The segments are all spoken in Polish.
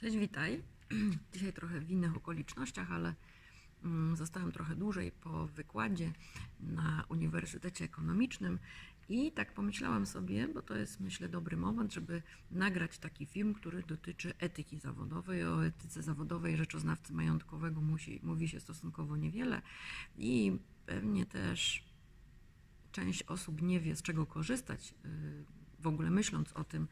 Cześć, witaj. Dzisiaj trochę w innych okolicznościach, ale mm, zostałam trochę dłużej po wykładzie na Uniwersytecie Ekonomicznym i tak pomyślałam sobie, bo to jest myślę dobry moment, żeby nagrać taki film, który dotyczy etyki zawodowej. O etyce zawodowej rzeczoznawcy majątkowego musi, mówi się stosunkowo niewiele i pewnie też część osób nie wie, z czego korzystać, y, w ogóle myśląc o tym,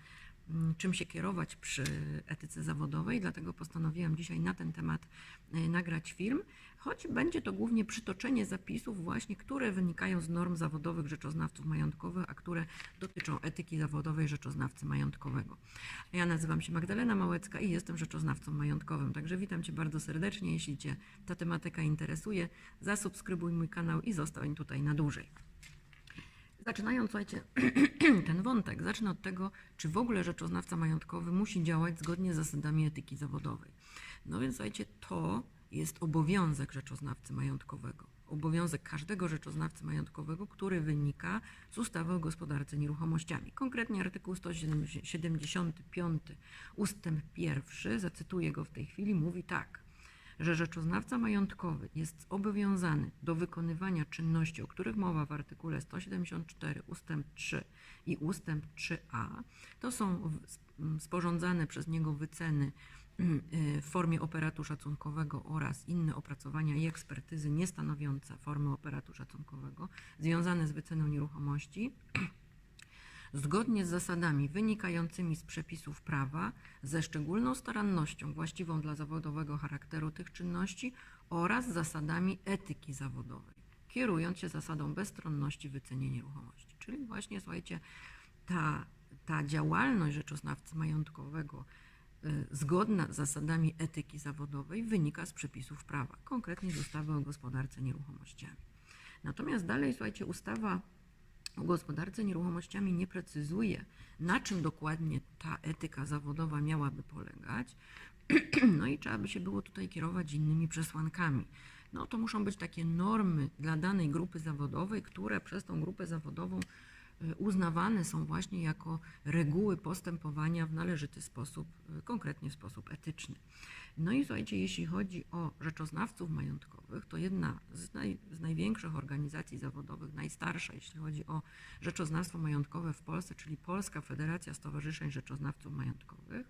czym się kierować przy etyce zawodowej, dlatego postanowiłam dzisiaj na ten temat y, nagrać film, choć będzie to głównie przytoczenie zapisów właśnie, które wynikają z norm zawodowych rzeczoznawców majątkowych, a które dotyczą etyki zawodowej rzeczoznawcy majątkowego. Ja nazywam się Magdalena Małecka i jestem rzeczoznawcą majątkowym, także witam Cię bardzo serdecznie. Jeśli Cię ta tematyka interesuje, zasubskrybuj mój kanał i zostań tutaj na dłużej. Zaczynając, słuchajcie, ten wątek, zacznę od tego, czy w ogóle rzeczoznawca majątkowy musi działać zgodnie z zasadami etyki zawodowej. No więc, słuchajcie, to jest obowiązek rzeczoznawcy majątkowego. Obowiązek każdego rzeczoznawcy majątkowego, który wynika z ustawy o gospodarce nieruchomościami. Konkretnie artykuł 175 ustęp pierwszy, zacytuję go w tej chwili, mówi tak że rzeczoznawca majątkowy jest zobowiązany do wykonywania czynności, o których mowa w artykule 174 ustęp 3 i ustęp 3a. To są sporządzane przez niego wyceny y, w formie operatu szacunkowego oraz inne opracowania i ekspertyzy niestanowiące formy operatu szacunkowego związane z wyceną nieruchomości zgodnie z zasadami wynikającymi z przepisów prawa, ze szczególną starannością właściwą dla zawodowego charakteru tych czynności oraz zasadami etyki zawodowej, kierując się zasadą bezstronności w wycenie nieruchomości. Czyli właśnie, słuchajcie, ta, ta działalność rzeczoznawcy majątkowego y, zgodna z zasadami etyki zawodowej wynika z przepisów prawa, konkretnie z ustawy o gospodarce nieruchomościami. Natomiast dalej, słuchajcie, ustawa o gospodarce nieruchomościami nie precyzuje, na czym dokładnie ta etyka zawodowa miałaby polegać. No i trzeba by się było tutaj kierować innymi przesłankami. No to muszą być takie normy dla danej grupy zawodowej, które przez tą grupę zawodową uznawane są właśnie jako reguły postępowania w należyty sposób, y, konkretnie w sposób etyczny. No i słuchajcie, jeśli chodzi o rzeczoznawców majątkowych, to jedna z, naj, z największych organizacji zawodowych, najstarsza, jeśli chodzi o rzeczoznawstwo majątkowe w Polsce, czyli Polska Federacja Stowarzyszeń Rzeczoznawców Majątkowych,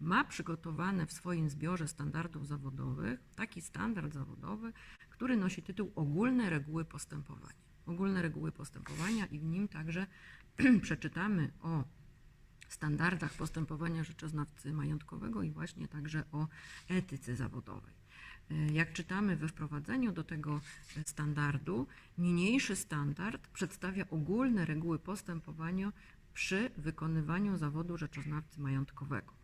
ma przygotowane w swoim zbiorze standardów zawodowych taki standard zawodowy, który nosi tytuł Ogólne reguły postępowania. Ogólne reguły postępowania i w nim także przeczytamy o standardach postępowania rzeczoznawcy majątkowego i właśnie także o etyce zawodowej. Y, Jak czytamy we wprowadzeniu do tego standardu, niniejszy standard przedstawia ogólne reguły postępowania przy wykonywaniu zawodu rzeczoznawcy majątkowego.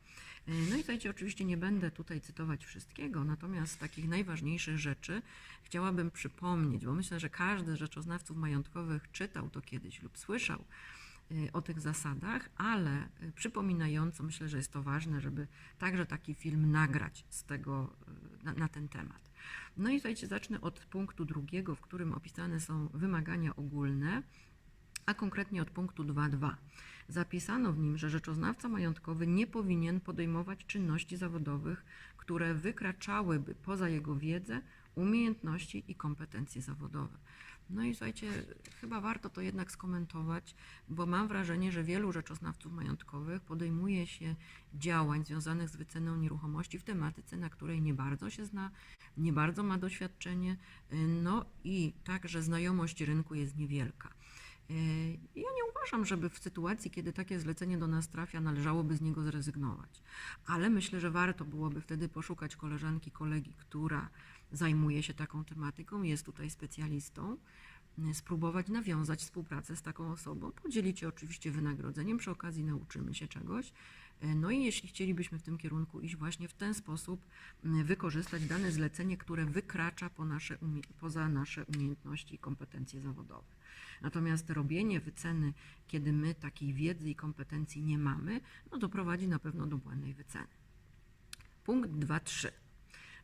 Y, No i słuchajcie, oczywiście nie będę tutaj cytować wszystkiego, natomiast takich najważniejszych rzeczy chciałabym przypomnieć, bo myślę, że każdy z rzeczoznawców majątkowych czytał to kiedyś lub słyszał, y, o tych zasadach, ale y, przypominająco myślę, że jest to ważne, żeby także taki film nagrać z tego, na, na ten temat. No i słuchajcie, zacznę od punktu drugiego, w którym opisane są wymagania ogólne, a konkretnie od punktu 2.2. Zapisano w nim, że rzeczoznawca majątkowy nie powinien podejmować czynności zawodowych, które wykraczałyby poza jego wiedzę, umiejętności i kompetencje zawodowe. No i słuchajcie, chyba warto to jednak skomentować, bo mam wrażenie, że wielu rzeczoznawców majątkowych podejmuje się działań związanych z wyceną nieruchomości w tematyce, na której nie bardzo się zna, nie bardzo ma doświadczenie, no i także znajomość rynku jest niewielka. Y, Ja nie uważam, żeby w sytuacji, kiedy takie zlecenie do nas trafia, należałoby z niego zrezygnować. Ale myślę, że warto byłoby wtedy poszukać koleżanki, kolegi, która zajmuje się taką tematyką, jest tutaj specjalistą, y, spróbować nawiązać współpracę z taką osobą, podzielić się oczywiście wynagrodzeniem, przy okazji nauczymy się czegoś. No i jeśli chcielibyśmy w tym kierunku iść, właśnie w ten sposób y, wykorzystać dane zlecenie, które wykracza po nasze poza nasze umiejętności i kompetencje zawodowe. Natomiast robienie wyceny, kiedy my takiej wiedzy i kompetencji nie mamy, no to prowadzi na pewno do błędnej wyceny. Punkt 2.3.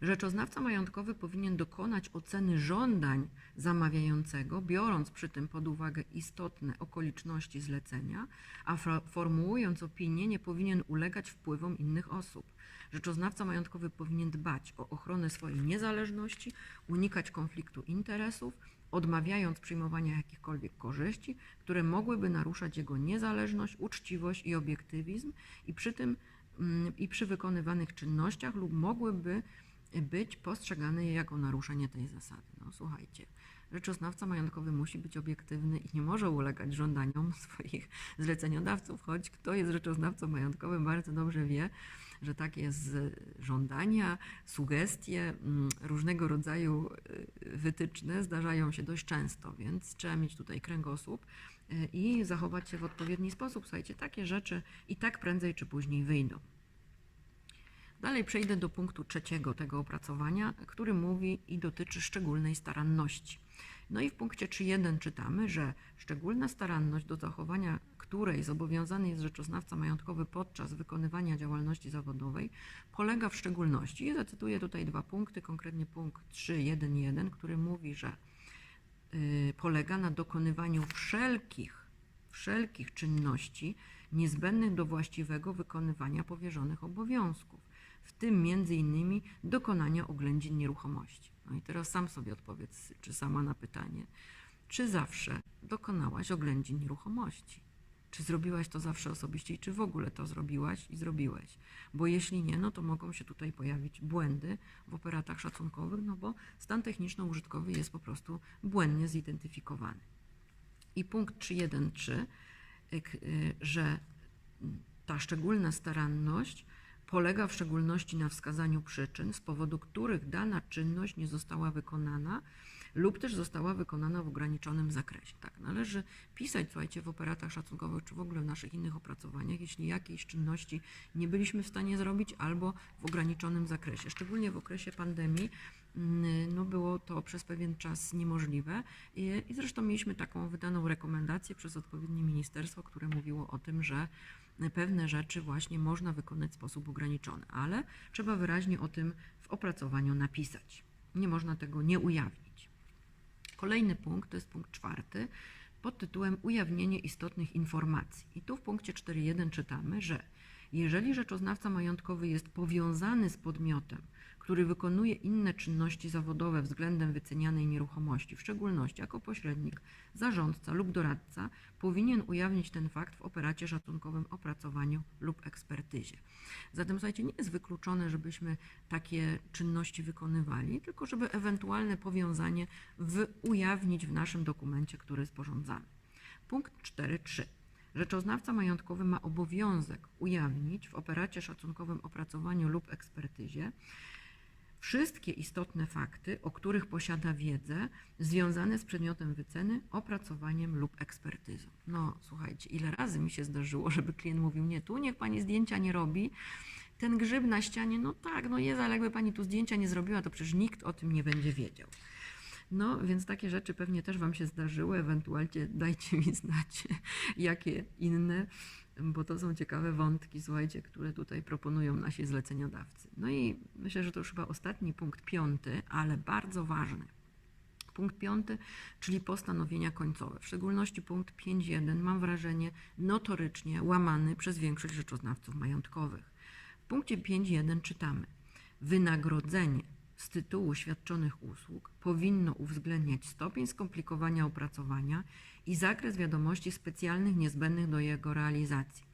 Rzeczoznawca majątkowy powinien dokonać oceny żądań zamawiającego, biorąc przy tym pod uwagę istotne okoliczności zlecenia, a formułując opinię, nie powinien ulegać wpływom innych osób. Rzeczoznawca majątkowy powinien dbać o ochronę swojej niezależności, unikać konfliktu interesów, odmawiając przyjmowania jakichkolwiek korzyści, które mogłyby naruszać jego niezależność, uczciwość i obiektywizm i przy tym mm, i przy wykonywanych czynnościach lub mogłyby być postrzegane jako naruszenie tej zasady. No słuchajcie, rzeczoznawca majątkowy musi być obiektywny i nie może ulegać żądaniom swoich zleceniodawców, choć kto jest rzeczoznawcą majątkowym bardzo dobrze wie, że takie żądania, sugestie, mm, różnego rodzaju y, wytyczne zdarzają się dość często, więc trzeba mieć tutaj kręgosłup y, i zachować się w odpowiedni sposób. Słuchajcie, takie rzeczy i tak prędzej czy później wyjdą. Dalej przejdę do punktu trzeciego tego opracowania, który mówi i dotyczy szczególnej staranności. No i w punkcie 3.1 czytamy, że szczególna staranność do zachowania której zobowiązany jest rzeczoznawca majątkowy podczas wykonywania działalności zawodowej polega w szczególności, i zacytuję tutaj dwa punkty, konkretnie punkt 3.1.1, który mówi, że y, polega na dokonywaniu wszelkich, wszelkich czynności niezbędnych do właściwego wykonywania powierzonych obowiązków, w tym między innymi dokonania oględzin nieruchomości. No i teraz sam sobie odpowiedz, czy sama na pytanie, czy zawsze dokonałaś oględzin nieruchomości? Czy zrobiłaś to zawsze osobiście i czy w ogóle to zrobiłaś i zrobiłeś? Bo jeśli nie, no to mogą się tutaj pojawić błędy w operatach szacunkowych, no bo stan techniczno-użytkowy jest po prostu błędnie zidentyfikowany. I punkt 3.1.3, y, że ta szczególna staranność polega w szczególności na wskazaniu przyczyn, z powodu których dana czynność nie została wykonana lub też została wykonana w ograniczonym zakresie. Tak, należy pisać, słuchajcie, w operatach szacunkowych czy w ogóle w naszych innych opracowaniach, jeśli jakiejś czynności nie byliśmy w stanie zrobić albo w ograniczonym zakresie. Szczególnie w okresie pandemii mm, no było to przez pewien czas niemożliwe i, i zresztą mieliśmy taką wydaną rekomendację przez odpowiednie ministerstwo, które mówiło o tym, że pewne rzeczy właśnie można wykonać w sposób ograniczony, ale trzeba wyraźnie o tym w opracowaniu napisać. Nie można tego nie ujawnić. Kolejny punkt to jest punkt czwarty pod tytułem Ujawnienie istotnych informacji. I tu w punkcie 4.1 czytamy, że jeżeli rzeczoznawca majątkowy jest powiązany z podmiotem, który wykonuje inne czynności zawodowe względem wycenianej nieruchomości, w szczególności jako pośrednik, zarządca lub doradca, powinien ujawnić ten fakt w operacie szacunkowym, opracowaniu lub ekspertyzie. Zatem słuchajcie, nie jest wykluczone, żebyśmy takie czynności wykonywali, tylko żeby ewentualne powiązanie w, ujawnić w naszym dokumencie, który sporządzamy. Punkt 4.3. Rzeczoznawca majątkowy ma obowiązek ujawnić w operacie szacunkowym, opracowaniu lub ekspertyzie wszystkie istotne fakty, o których posiada wiedzę, związane z przedmiotem wyceny, opracowaniem lub ekspertyzą. No, słuchajcie, ile razy mi się zdarzyło, żeby klient mówił: Nie, tu niech pani zdjęcia nie robi. Ten grzyb na ścianie, no tak, no jest, ale jakby pani tu zdjęcia nie zrobiła, to przecież nikt o tym nie będzie wiedział. No, więc takie rzeczy pewnie też Wam się zdarzyły. Ewentualnie dajcie mi znać, jakie inne, bo to są ciekawe wątki, słuchajcie, które tutaj proponują nasi zleceniodawcy. No i myślę, że to już chyba ostatni punkt, piąty, ale bardzo ważny. Punkt piąty, czyli postanowienia końcowe. W szczególności punkt 5.1, mam wrażenie, notorycznie łamany przez większość rzeczoznawców majątkowych. W punkcie 5.1 czytamy: Wynagrodzenie z tytułu świadczonych usług powinno uwzględniać stopień skomplikowania opracowania i zakres wiadomości specjalnych niezbędnych do jego realizacji.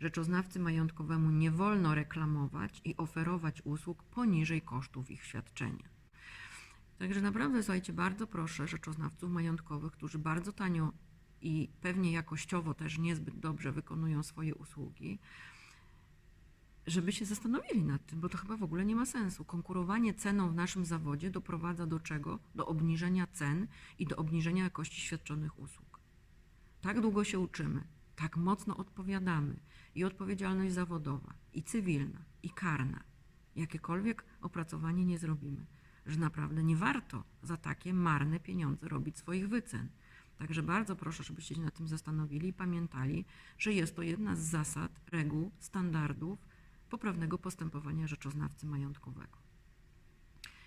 Rzeczoznawcy majątkowemu nie wolno reklamować i oferować usług poniżej kosztów ich świadczenia. Także naprawdę, słuchajcie, bardzo proszę rzeczoznawców majątkowych, którzy bardzo tanio i pewnie jakościowo też niezbyt dobrze wykonują swoje usługi, żeby się zastanowili nad tym, bo to chyba w ogóle nie ma sensu. Konkurowanie ceną w naszym zawodzie doprowadza do czego? Do obniżenia cen i do obniżenia jakości świadczonych usług. Tak długo się uczymy, tak mocno odpowiadamy i odpowiedzialność zawodowa, i cywilna, i karna. Jakiekolwiek opracowanie nie zrobimy, że naprawdę nie warto za takie marne pieniądze robić swoich wycen. Także bardzo proszę, żebyście się nad tym zastanowili i pamiętali, że jest to jedna z zasad, reguł, standardów poprawnego postępowania rzeczoznawcy majątkowego.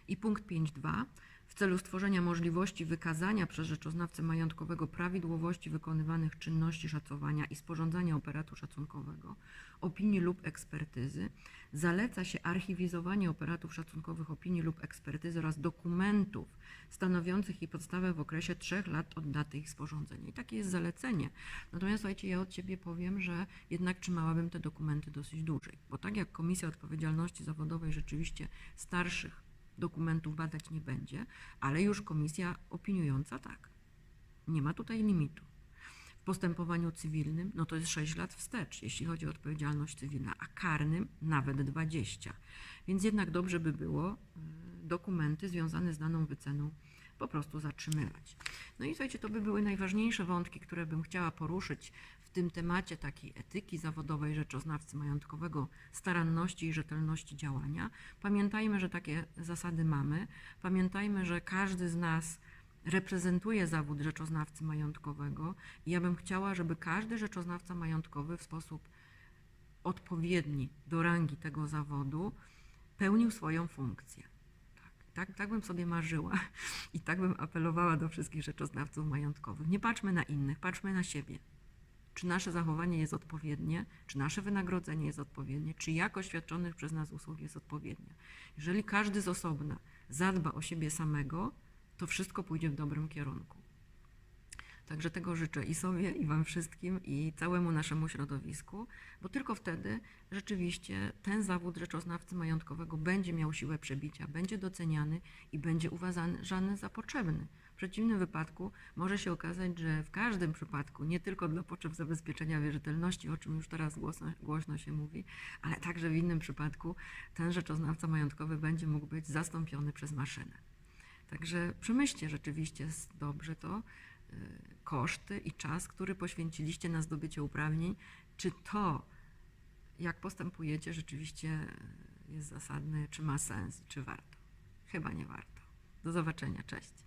I punkt 5.2. W celu stworzenia możliwości wykazania przez rzeczoznawcę majątkowego prawidłowości wykonywanych czynności szacowania i sporządzania operatu szacunkowego, opinii lub ekspertyzy, zaleca się archiwizowanie operatów szacunkowych opinii lub ekspertyzy oraz dokumentów stanowiących jej podstawę w okresie trzech lat od daty ich sporządzenia. I takie jest zalecenie. Natomiast słuchajcie, ja od Ciebie powiem, że jednak trzymałabym te dokumenty dosyć dłużej, bo tak jak Komisja Odpowiedzialności Zawodowej rzeczywiście starszych dokumentów badać nie będzie, ale już komisja opiniująca tak. Nie ma tutaj limitu. W postępowaniu cywilnym, no to jest 6 lat wstecz, jeśli chodzi o odpowiedzialność cywilną, a karnym nawet 20. Więc jednak dobrze by było y, dokumenty związane z daną wyceną po prostu zatrzymywać. No i słuchajcie, to by były najważniejsze wątki, które bym chciała poruszyć tym temacie takiej etyki zawodowej rzeczoznawcy majątkowego, staranności i rzetelności działania. Pamiętajmy, że takie zasady mamy. Pamiętajmy, że każdy z nas reprezentuje zawód rzeczoznawcy majątkowego i ja bym chciała, żeby każdy rzeczoznawca majątkowy w sposób odpowiedni do rangi tego zawodu pełnił swoją funkcję. Tak, tak, tak bym sobie marzyła i tak bym apelowała do wszystkich rzeczoznawców majątkowych. Nie patrzmy na innych, patrzmy na siebie. Czy nasze zachowanie jest odpowiednie, czy nasze wynagrodzenie jest odpowiednie, czy jakość świadczonych przez nas usług jest odpowiednia. Jeżeli każdy z osobna zadba o siebie samego, to wszystko pójdzie w dobrym kierunku. Także tego życzę i sobie, i Wam wszystkim, i całemu naszemu środowisku, bo tylko wtedy rzeczywiście ten zawód rzeczoznawcy majątkowego będzie miał siłę przebicia, będzie doceniany i będzie uważany za potrzebny. W przeciwnym wypadku może się okazać, że w każdym przypadku, nie tylko dla potrzeb zabezpieczenia wierzytelności, o czym już teraz głośno, głośno się mówi, ale także w innym przypadku ten rzeczoznawca majątkowy będzie mógł być zastąpiony przez maszynę. Także przemyślcie rzeczywiście dobrze to, koszty i czas, który poświęciliście na zdobycie uprawnień, czy to, jak postępujecie, rzeczywiście jest zasadne, czy ma sens, czy warto. Chyba nie warto. Do zobaczenia, cześć.